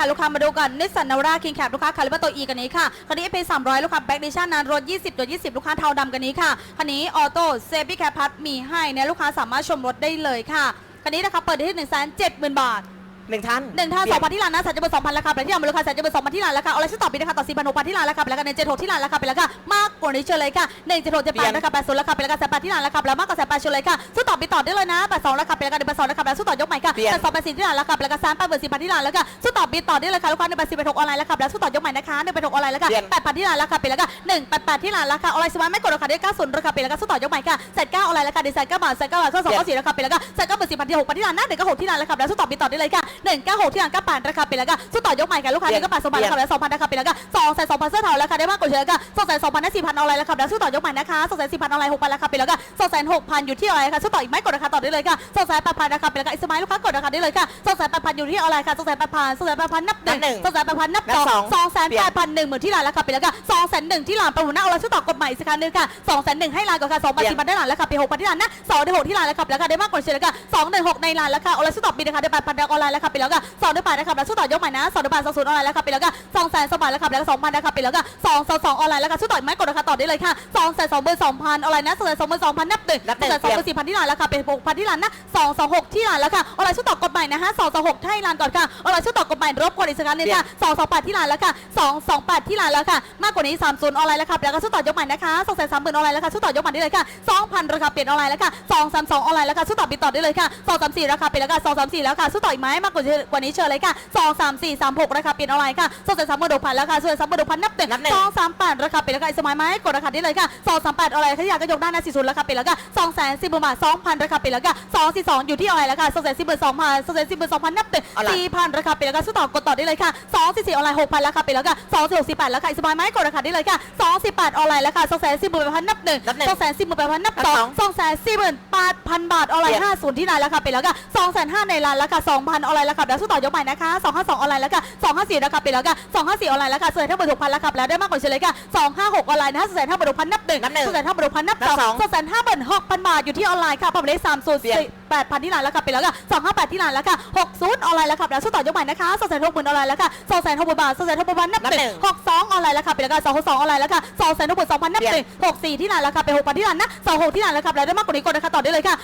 ค่ะลูกค้ามาดูกันนิสสันนาวราคิงแคปลูกค้าคาริบาโตอีกันนี้ค่ะคันนี้เป็น300ลูกค้าแบ็กดิชั่นนานรถ20ตัว20 ลูกค้าเทาดำกันนี้ค่ะคันนี้ออโต้เซฟ y ี่แคปพัดมีให้เนี่ยลูกค้าสามารถชมรถได้เลยค่ะคันนี้นะคะเปิดที่1 7 0 0 0 0บาท หนึ่งท่านหนึ่งท่าสองพันที่ร้านนะแสนจะเป็นสองพันราคาไปที่ร้านมูลค่าแสนจะเป็นสองพันที่ร้านราคาเอาอะไรชื่อต่อปีนะคะต่อสี่พันหกพันที่ร้านราคาไปแล้วกันในเจ็ดหกที่ร้านราคาไปแล้วค่ะมากกว่านี้เชิญเลยค่ะหนึ่งเจ็ดหกเจ็ดแปดราคาแปดศูนย์ราคาไปแล้วกันแสนแปดที่ร้านราคาไปแล้วมากกว่าแสนแปดเชิญเลยค่ะสู้ต่อปีต่อได้เลยนะแปดสองราคาไปแล้วกันแปดสองราคาไปแล้วสู้ต่อยกใหม่ค่ะเปลี่ยนแปดสองแปดสี่ที่ร้านราคาไปแล้วกันสามแปดเบอร์สี่พันที่ร้านแล้วค่ะสู้ต่อปีต่อได้เลยค่ะลูกค้าหนึ่งแปดสี่แปดหกออนไลน์ราคาไปแล้วสู้ต่อยกใหม่นะคะหนึ่งแปดหกออนไลน์แล้วค่ะเปลี่ยนแปดพันที่ร้านราคาไปแล้วกันหนึ่งแปดแปดที่ร้านราคาออนไลน์สมาร์ทไม่กดราคาได้เก้าศูนย์ราคาไปแล้วกันสู้ต่อยกใหม่ค่ะแสนเก้าออนไลน์ราคาดีไซน์เก้าบาทแสนเก้าบาทสู้สองเก้าสี่ราคาไปแล้วกันแสนเก้าเบอร์สี่พันที่หกพันที่ร้านหน้าหนึ่งเก้าหกที่ร้านราคาไปแล้วสู้ต่อปีต่อได้เลยค่ะหนึ่งเก้าหกที่ร้านเก้าแปดราคาไปแล้วกันสู้ต่อยกใหม่ค่ะลูกค้าหนึ่งเก้าแปดสองพันราคาไปแล้วสองพันราคาไปแล้วกันสองแสนสองพันเสื้อเทาราคาได้มากกว่าเชิญค่ะสองแสนสองพันได้สี่พันออนไลน์ราคาไปแล้วสู้ต่อยกใหม่นะคะสองแสนสี่พันออนไลน์หกพันราคาไปแล้วกันสองแสนหกพันอยู่ที่ออนไลน์ค่ะสู้ต่ออีกไหมกดราคาต่อได้เลยค่ะสองแสนแปดพันราคาไปแล้วกันอิสมาลูกค้ากดราคาได้เลยค่ะสองแสนแปดพันอยู่ที่ออนไลน์ค่ะสองแสนแปดพันสองแสนแปดพันนับหนึ่งนับหนึ่งสองแสนแปดพันนับนับสองสองสองแสนแปดพันหนึ่งหมื่นที่ร้านราคาไปแล้วกันสองแสนหนึ่งที่ร้านประมูลหน้าออนไลน์สู้ต่อกฎหมายสิคะนึงค่ะสองแสนหนึ่งให้ร้านก่อนค่ะสองพันสี่พันได้ร้านราคาไปหกพันที่ร้านนะสองได้หกที่ร้านราคาไปแล้วค่ะได้มากกว่าเฉลี่ยค่ะสองหนึ่งหกในร้านราคาออนไลน์สู้ต่อปีนะคะได้แปดพันออนไลน์ราคาไปแล้วค่ะสองได้แปดราคาแล้วสู้ต่อยกใหม่นะสองได้แปดสองศูนย์ออนไลน์ราคาไปแล้วค่ะสองแสนสองพันราคาไปแล้วสองพันราคาไปแล้วค่ะสองสองสองออนไลน์ราคาสู้ต่ออีกไหมกดราคาต่อได้เลยค่ะสองแสนสองหมื่นสองพันออนไลน์นะสองแสนสองหมื่นสองพันนับหนึ่งนับหนึ่งสองแสนสองหมื่นสี่พันที่ร้านราคาเป็นหกพันที่ร้านนะสองสองหกที่ร้านแล้วค่ะออนไลน์สู้ต่อกฎหมายนะฮะสองสองหกให้ร้านก่อนค่ะออนไลน์สู้ต่อกฎหมายรบกวนอีกสักครั้งหนึงค่ะสองสองแปดที่ร้านแล้วค่ะสองสองแปดที่ร้านแล้วค่ะมากกว่านี้สามศูนย์ออนไลน์แล้วค่ะแล้วก็สู้ต่อยกใหม่นะคะสองแสนสามหมื่นออนไลน์แล้วค่ะสู้ต่อยกใหม่ได้เลยค่ะสองพันราคาเปลี่ยนออนไลน์แล้วค่ะสองสามสองออนไลน์แล้วค่ะสู้ต่อบิดต่อได้เลยค่ะสองสามสี่ราคาเปลี่ยนแล้วค่ะสองสามสี่แล้วค่ะสู้ต่ออีกไหมมากกว่านี้กว่านี้เชิญเลยค่ะสองสามสี่สามหกราคาเปลี่ยนออนไลน์ค่ะสองแสนสามหมื่นหกพันแล้วค่ะส่วนสามหมื่นหกพันนับหนึ่งนับหนึ่งสองสามแปดราคาเปลี่ยนแล้วค่ะสมัยไหมกดราคาได้เลยค่ะสองสามแปดออนไลน์ขยะก็ยกได้นะสี่ศูนย์ราคาเปลี่ยนแล้วค่ะสองแสนสิบบาทสองพันราคาเปลี่ยนแล้วค่ะสองสี่สองอยู่ที่ออนไลน์แล้วค่ะสองแสนสิบสองพันสองแสนสิบสองพันนับหนึ่งเอาล่ะสี่พันราคาเปลี่ยนแล้วค่ะสู้ต่อกดต่อได้เลยค่ะสองสี่สี่ออนไลน์หกพันราคาเปลี่ยนแล้วค่ะสองสี่หกสี่แปดราคาสมัยไหมกดราคาได้เลยค่ะสองสี่แปดออนไลน์แล้วค่ะสองแสนสิบพันนับหนึ่งนับหนึ่งสองแสนสิบพันนับนับสอสงองสองแสนสี่หมื่นาทพันบาทออนไลน์ห้าศูนย์ที่ไลน์ราคาเป็นแล้วก็สองแสนห้าในไาน์ราคาสองพันออนไลน์ราคาแล้วสู้ต่อยกใหม่นะคะสองห้าสองออนไลน์ราคาสองห้าสี่ราคาเป็นแล้วก็สองห้าสี่ออนไลน์ราคาเสื้อทั้งหมดหกพันราคาแล้วได้มากกว่าเฉลยค่ะสองห้าหกออนไลน์นะคะสองแสนห้าหมื่นหกพันนับหนึ่งสองแสนห้าหมื่นหกพันนับสองสองแสนห้าหมื่นหกพันบาทอยู่ที่ออนไลน์ค่ะประมาณสามศูนย์สี่ 8,000 ที่ร้านแล้วค่ะไปแล้วค่ะ258 ที่ร้านแล้วค่ะ60ออนไลน์แล้วค่ะแล้วสู้ต่อยกใหม่นะคะ2 6 0 0 0 0ออนไลน์แล้วค่ะ2 6 0 0 0บาท2 6 0 0 0บาทนับหนึ่ง62ออนไลน์แล้วค่ะไปแล้วค่ะ262ออนไลน์แล้วค่ะ2 6 0 0 0 2,000นับหนึ่ง64 ที่ร้านแล้วค่ะไป6,000ที่ร้านนะ26 ที่ร้านแล้วค่ะแล้วได้มากกว่านี้กดนะคะต่อได้เลยค่ะ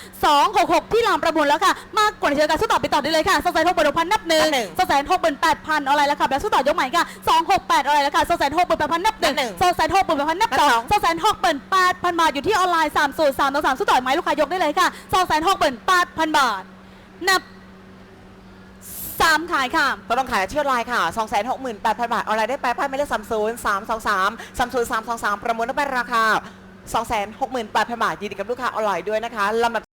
266 ที่ร้านประมูลแล้วค่ะมากกว่านี้เชิญการสู้ต่อไปต่อได้เลยค่ะ2 6 0 0 0 0นับหนึ่ง2 6 0 0 0 8,000ออนไลน์แล้วค่ะแล้วสู้ต่อยกใหม่ค่ะ268ออนไลน์แล้วค่ะ2 6 0 0 0 8,000นับห2 6 0 0 0 8,000นับส2 6 0 0 0 8,000บาทอยู่ที่ออนไลน์3สูตร3ต่อ3สู้ต่อยไหมลูกค้ายกได้เลยค่ะ2 6 0 0 0 8 8,000 บาท นับ 3 ขายค่ะ ก็ต้องขายเที่ยวไลน์ค่ะ 2 6 8 0 0 0 บาท ออนไลน์ได้ไปไม่ได้สามศูนย์สามสองสามสามศูนย์สามสองสามประมูลได้ไปราคา 2 6 8 0 0 0 บาทยินดีกับลูกค้าออนไลน์ด้วยนะคะลำดับ